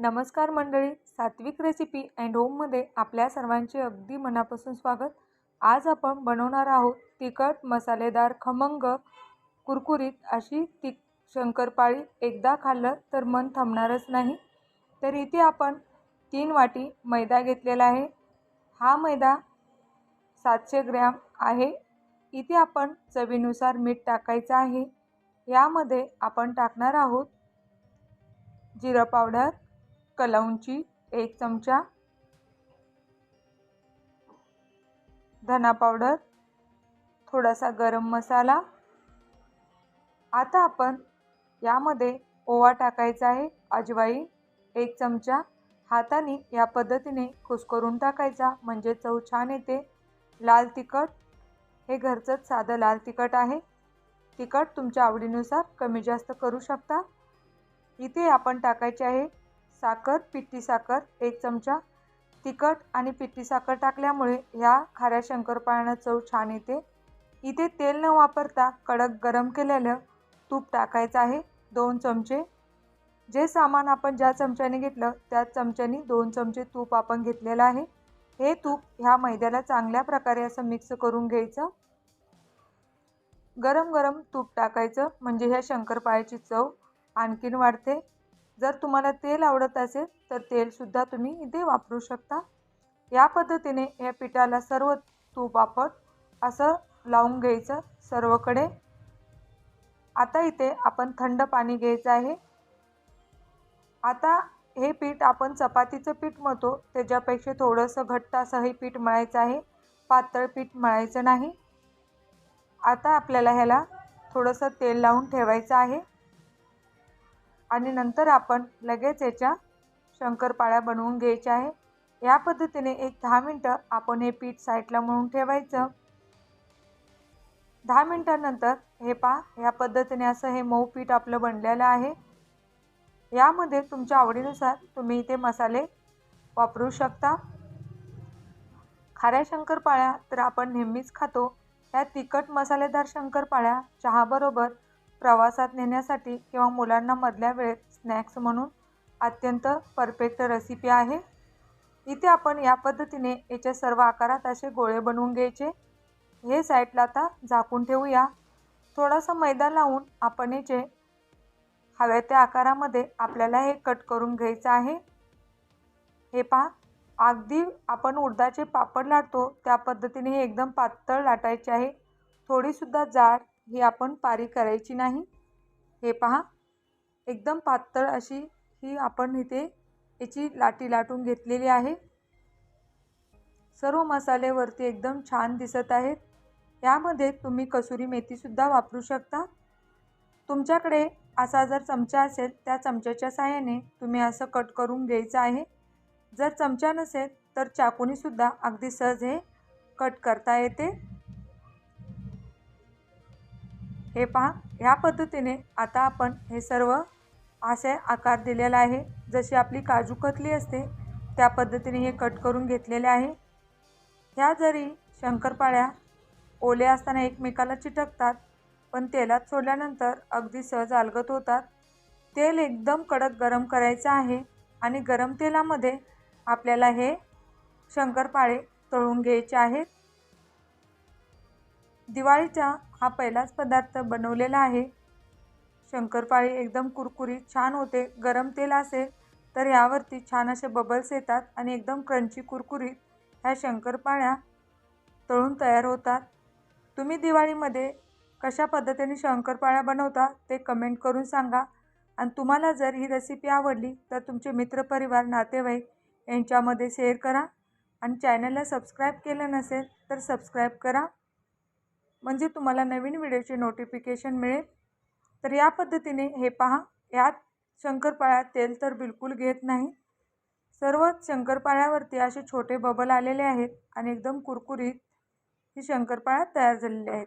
नमस्कार मंडळी सात्विक रेसिपी अँड होममध्ये आपल्या सर्वांचे अगदी मनापासून स्वागत. आज आपण बनवणार आहोत तिखट मसालेदार खमंग कुरकुरीत अशी ती शंकरपाळी. एकदा खाल्लं तर मन थांबणारच नाही. तर इथे आपण तीन वाटी मैदा घेतलेला आहे. हा मैदा सातशे ग्रॅम आहे. इथे आपण चवीनुसार मीठ टाकायचं आहे. यामध्ये आपण टाकणार आहोत जिरं पावडर कलौंची एक चमचा धना पावडर थोडासा गरम मसाला. आता आपण यामध्ये ओवा टाकायचा आहे अजवाई एक चमचा. हाताने या पद्धतीने कुस्करून टाकायचा म्हणजे चव छान येते. लाल तिखट हे घरचंच साधं लाल तिखट आहे. तिखट तुमच्या आवडीनुसार कमी जास्त करू शकता. इथे आपण टाकायचे आहे साखर पिठी साखर एक चमचा तिखट आणि पिठी साखर टाकल्यामुळे ह्या खाऱ्या शंकरपाळ्यांना चव छान येते. इथे तेल न वापरता कडक गरम केलेलं तूप टाकायचं आहे दोन चमचे. जे सामान आपण ज्या चमच्याने घेतलं त्या चमच्याने दोन चमचे तूप आपण घेतलेलं आहे. हे तूप ह्या मैद्याला चांगल्या प्रकारे असं मिक्स करून घ्यायचं. गरम गरम तूप टाकायचं म्हणजे ह्या शंकरपाळ्याची चव आणखीन वाढते. जर तुम्हाला तेल आवडत असेल तर तेलसुद्धा तुम्ही इथे वापरू शकता. या पद्धतीने या पिठाला सर्व तूप आपण असं लावून घ्यायचं सर्वकडे. आता इथे आपण थंड पाणी घ्यायचं आहे. आता हे पीठ आपण चपातीचं पीठ मळतो त्याच्यापेक्षा थोडंसं घट्ट असं हे पीठ मळायचं आहे. पातळ पीठ मळायचं नाही. आता आपल्याला ह्याला थोडंसं तेल लावून ठेवायचं आहे. आणि नंतर आपण लगेच याच्या शंकरपाळ्या बनवून घ्यायच्या आहे. या पद्धतीने एक दहा मिनटं आपण हे पीठ साईडला म्हणून ठेवायचं. दहा मिनटानंतर हे पा या पद्धतीने असं हे मऊ पीठ आपलं बनलेलं आहे. यामध्ये तुमच्या आवडीनुसार तुम्ही इथे मसाले वापरू शकता. खाऱ्या शंकरपाळ्या तर आपण नेहमीच खातो. या तिखट मसालेदार शंकरपाळ्या चहाबरोबर प्रवासात नेण्यासाठी किंवा मुलांना मधल्या वेळेत स्नॅक्स म्हणून अत्यंत परफेक्ट रेसिपी आहे. इथे आपण या पद्धतीने याच्या सर्व आकारात असे गोळे बनवून घ्यायचे. हे साईडला आता झाकून ठेवूया. थोडासा मैदा लावून आपण याचे हव्या त्या आकारामध्ये आपल्याला हे कट करून घ्यायचं आहे. हे पहा अगदी आपण उडदाचे पापड लाटतो त्या पद्धतीने हे एकदम पातळ लाटायचे आहे. थोडीसुद्धा जाड ही आपण पारी करायची नाही. हे पहा. एकदम पातळ अशी ही आपण इथे याची लाटी लाटून घेतलेली आहे. सर्व मसालेवरती एकदम छान दिसत आहेत. यामध्ये तुम्ही कसुरी मेथीसुद्धा वापरू शकता. तुमच्याकडे असा जर चमचा असेल त्या चमच्याच्या साहाय्याने तुम्ही असं कट करून घ्यायचं आहे. जर चमचा नसेल तर चाकूनीसुद्धा अगदी सहज हे कट करता येते. हे पहा ह्या पद्धतीने आता आपण हे सर्व असे आकार दिलेला आहे. जशी आपली काजू कतली असते त्या पद्धतीने हे कट करून घेतलेले आहे. ह्या जरी शंकरपाळ्या ओल्या असताना एकमेकाला चिटकतात पण तेलात सोडल्यानंतर अगदी सहज अलगत होतात. तेल एकदम कडक गरम करायचं आहे आणि गरम तेलामध्ये आपल्याला हे शंकरपाळे तळून घ्यायचे आहेत. दिवाळीचा हा पहिलाच पदार्थ बनवलेला आहे. शंकरपाळी एकदम कुरकुरीत छान होते. गरम तेल असेल तर यावरती छान असे बबल्स येतात आणि एकदम क्रंची कुरकुरीत ह्या शंकरपाळ्या तळून तयार होतात. तुम्ही दिवाळीमध्ये कशा पद्धतीने शंकरपाळ्या बनवता ते कमेंट करून सांगा. आणि तुम्हाला जर ही रेसिपी आवडली तर तुमचे मित्रपरिवार नातेवाईक यांच्यामध्ये शेअर करा. आणि चॅनलला सबस्क्राईब केलं नसेल तर सबस्क्राईब करा. म्हणजे तुम्हाला नवीन व्हिडिओचे नोटिफिकेशन मिळेल. तर या पद्धतीने हे पहा यात शंकरपाळ्यात तेल तर बिलकुल घेत नाही. सर्व शंकरपाळ्यावरती असे छोटे बबल आलेले आहेत आणि एकदम कुरकुरीत ही शंकरपाळ्या तयार झालेली आहेत.